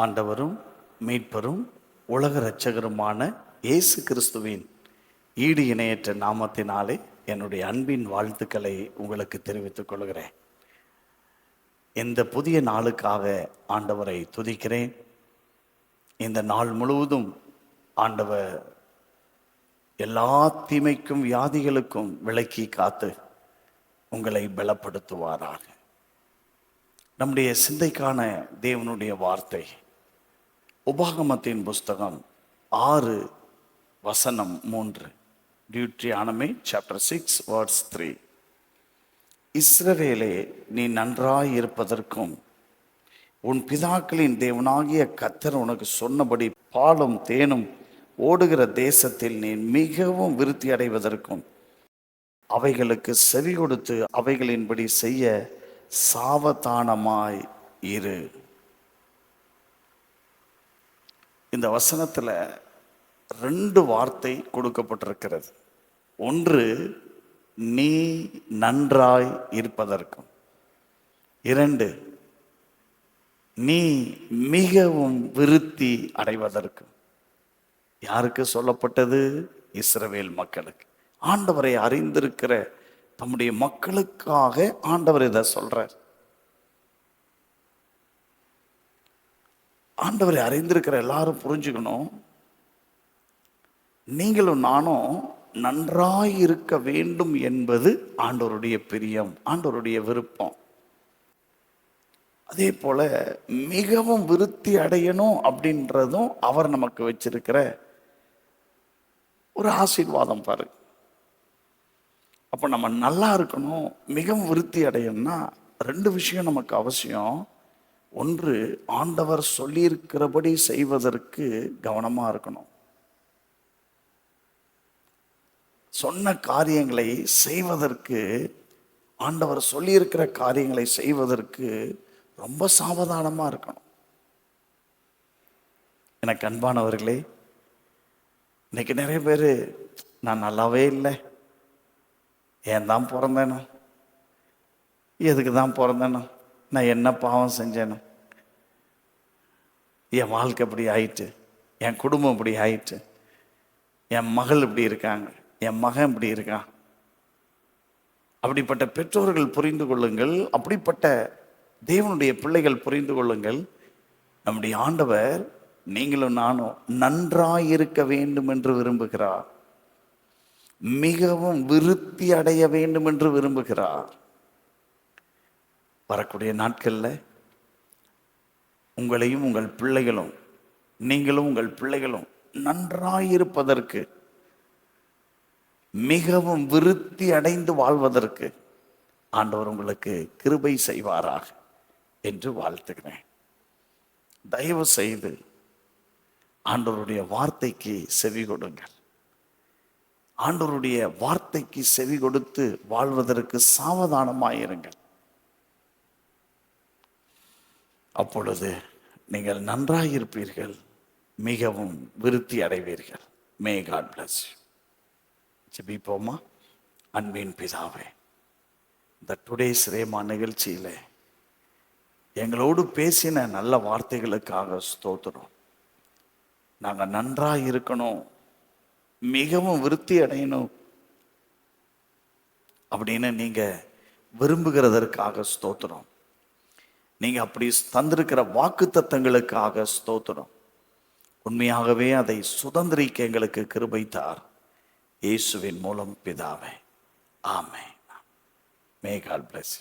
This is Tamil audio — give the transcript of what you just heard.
ஆண்டவரும் மீட்பரும் உலக இரட்சகருமான இயேசு கிறிஸ்துவின் ஈடு இணையற்ற நாமத்தினாலே என்னுடைய அன்பின் வாழ்த்துக்களை உங்களுக்கு தெரிவித்துக் கொள்கிறேன். இந்த புதிய நாளுக்காக ஆண்டவரை துதிக்கிறேன். இந்த நாள் முழுவதும் ஆண்டவர் எல்லா தீமைக்கும் வியாதிகளுக்கும் விலக்கி காத்து உங்களை பலப்படுத்துவாராக. நம்முடைய சிந்தைக்கான தேவனுடைய வார்த்தை உபாகமத்தின் புஸ்தகம் ஆறு வசனம் மூன்று. Deuteronomy chapter six words three இஸ்ரவேலே நீ நன்றாய் இருப்பதற்கும் உன் பிதாக்களின் தேவனாகிய கத்தர் உனக்கு சொன்னபடி பாலும் தேனும் ஓடுகிற தேசத்தில் நீ மிகவும் விருத்தி அடைவதற்கும் அவைகளுக்கு செவி கொடுத்து அவைகளின்படி செய்ய சாவதானமாய் இரு. இந்த வசனத்தில் ரெண்டு வார்த்தை கொடுக்கப்பட்டிருக்கிறது. ஒன்று நீ நன்றாய் இருப்பதற்கும் இரண்டு நீ மிகவும் விருத்தி அடைவதற்கும் யாருக்கு சொல்லப்பட்டது? இஸ்ரவேல் மக்களுக்கு. ஆண்டவரை அறிந்திருக்கிற தம்முடைய மக்களுக்காக ஆண்டவர் இதை சொல்றார். ஆண்டவரை அறிந்திருக்கிற எல்லாரும் புரிஞ்சுக்கணும். நீங்களும் நானும் நன்றாய் இருக்க வேண்டும் என்பது ஆண்டவருடைய பிரியம் ஆண்டவருடைய விருப்பம். அதே போல மிகவும் விருத்தி அடையணும் அப்படின்றதும் அவர் நமக்கு வச்சிருக்கிற ஒரு ஆசீர்வாதம் பாருங்க அப்போ நம்ம நல்லா இருக்கணும் மிகவும் விருத்தி அடையணும்னா ரெண்டு விஷயம் நமக்கு அவசியம். ஒன்று ஆண்டவர் சொல்லியிருக்கிறபடி செய்வதற்கு கவனமாக இருக்கணும். சொன்ன காரியங்களை செய்வதற்கு ஆண்டவர் சொல்லியிருக்கிற காரியங்களை செய்வதற்கு ரொம்ப சாவதானமாக இருக்கணும். எனக்கு அன்பானவர்களே இன்னைக்கு நிறைய பேர் நான் நல்லாவே இல்லை. ஏன் தான் பிறந்தேனோ? எதுக்கு தான் பிறந்தேனோ? நான் என்ன பாவம் செஞ்சேனோ. என் வாழ்க்கை இப்படி ஆயிட்டு என் குடும்பம் இப்படி ஆயிட்டு என் மகள் இப்படி இருக்காங்க என் மகன் இப்படி இருக்கான். அப்படிப்பட்ட பெற்றோர்கள் புரிந்து கொள்ளுங்கள் அப்படிப்பட்ட தேவனுடைய பிள்ளைகள் புரிந்து கொள்ளுங்கள். நம்முடைய ஆண்டவர் நீங்களும் நானும் நன்றாயிருக்க வேண்டும் என்று விரும்புகிறார். மிகவும் விருத்தி அடைய வேண்டும் என்று விரும்புகிறார். வரக்கூடிய நாட்களில் உங்களையும் உங்கள் பிள்ளைகளும் நீங்களும் உங்கள் பிள்ளைகளும் நன்றாயிருப்பதற்கு மிகவும் விருத்தி அடைந்து வாழ்வதற்கு ஆண்டவர் உங்களுக்கு கிருபை செய்வாராக என்று வாழ்த்துகிறேன். தயவு செய்து ஆண்டவருடைய வார்த்தைக்கு செவி கொடுங்கள். ஆண்டவருடைய வார்த்தைக்கு செவி கொடுத்து வாழ்வதற்கு சாவதானமாயிருங்கள். அப்பொழுது நீங்கள் நன்றாக இருப்பீர்கள் மிகவும் விருத்தி அடைவீர்கள். மே காட் பிளஸ் ஜெபிப்போமா? அன்பின் பிதாவே இந்த டுடேஸ் ரேமா நிகழ்ச்சியில் எங்களோடு பேசின நல்ல வார்த்தைகளுக்காக ஸ்தோத்திரம். நாங்கள் நன்றாக இருக்கணும் மிகவும் விருத்தி அடையணும் அப்படின்னு நீங்கள் விரும்புகிறதற்காக ஸ்தோத்திரம். நீங்கள் அப்படி தந்திருக்கிற வாக்கு தத்தங்களுக்காக ஸ்தோத்திரம். உண்மையாகவே அதை சுதந்திரிக்க எங்களுக்கு கிருபைத்தார் இயேசுவின் மூலம் பிதாவே. ஆமே மே கால் பிளஸ்